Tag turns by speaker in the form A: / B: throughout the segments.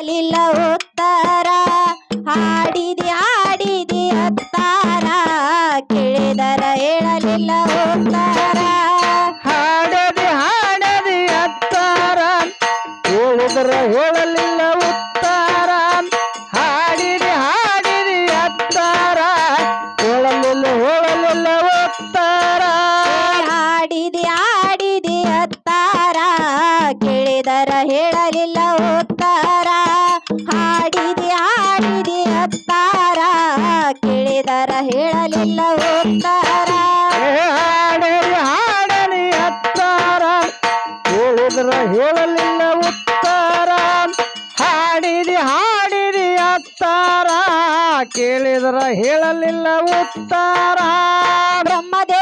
A: ಅಲಿಲ್ಲ ಅತ್ತಾರ ಕೇಳಿದ್ರ ಹೇಳಲಿಲ್ಲ ಉತ್ತಾರ. ಬ್ರಹ್ಮದೇವರ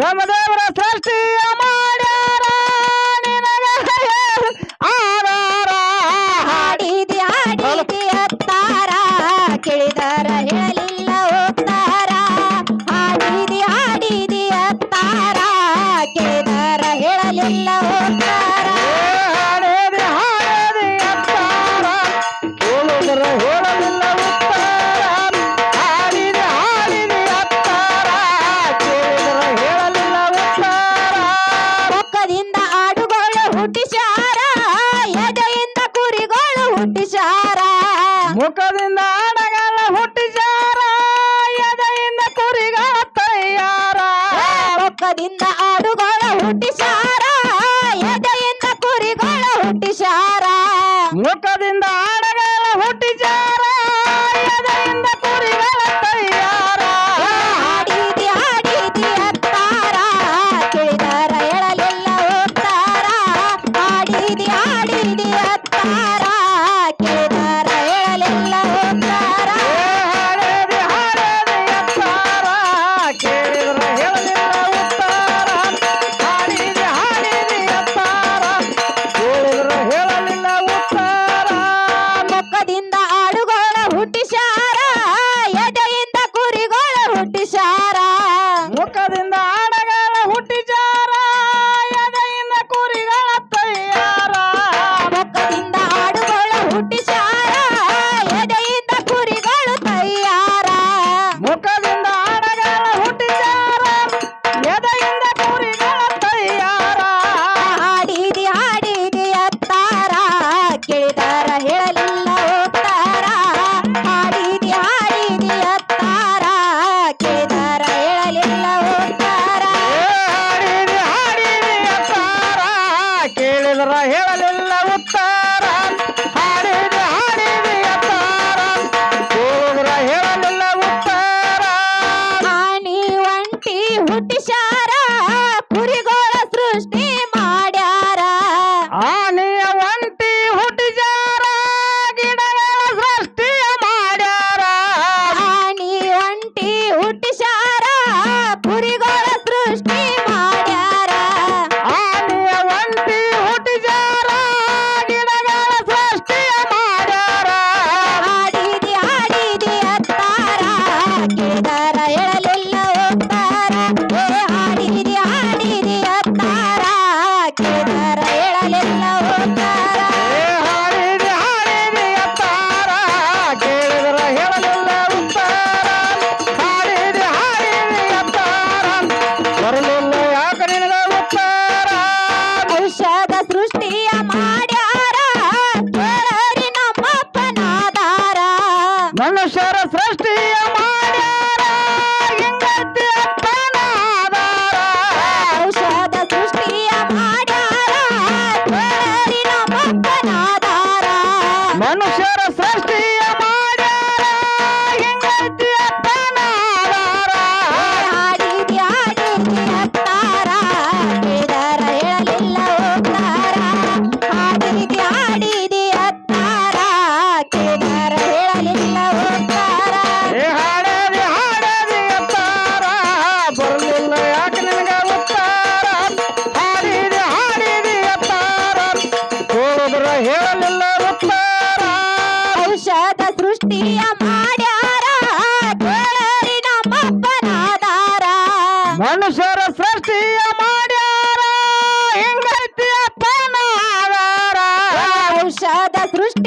B: Brahmada!
A: ಪಕ್ಕದಿಂದ ಆಡುಗಳ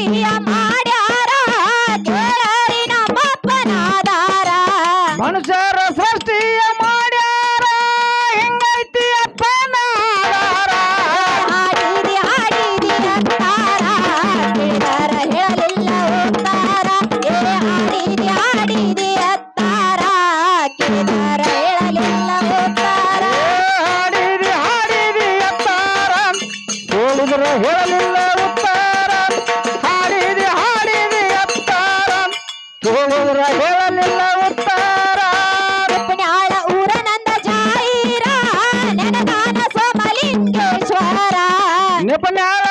B: ತೀಯ ಮಾಡ್ಯಾರ
A: ದೇವರಿ ನಮ್ಮಪ್ಪನಾದಾರ
B: ಮನುಷ್ಯರ ಸೃಷ್ಟಿಯ ಮಾಡ್ಯಾರ ಹೆಂಗೈತಿ ಅಪ್ಪನಾದಾರ.
A: ಹಾಡಿದಿ ಹಾಡಿದಿ ಅಂತಾರ ಕೇಳರ ಹೇಳಲಿಲ್ಲ ಹೋಗ್ತಾರ ಏ ಹಾಡಿದಿ ಹಾಡಿದಿ ಅತ್ತಾರ ಕೇಳರ ಹೇಳಲಿಲ್ಲ ಹೋಗ್ತಾರ
B: ಹಾಡಿರಿ ಹಾಡಿರಿ ಅತ್ತಾರ ಹೇಳಿದ್ರೆ ಹೇಳಲಿಲ್ಲ ಊರ ಹೇಳಲಿಲ್ಲ ಉತ್ತಾರ ರುಕ್ಮಿಣಾಳ ಊರನಂದ ಜಾಯಿರ ನೆನದಾನ ಸೋಮಲಿಂಗೇಶ್ವರ. ನಿಪುಣಾಳ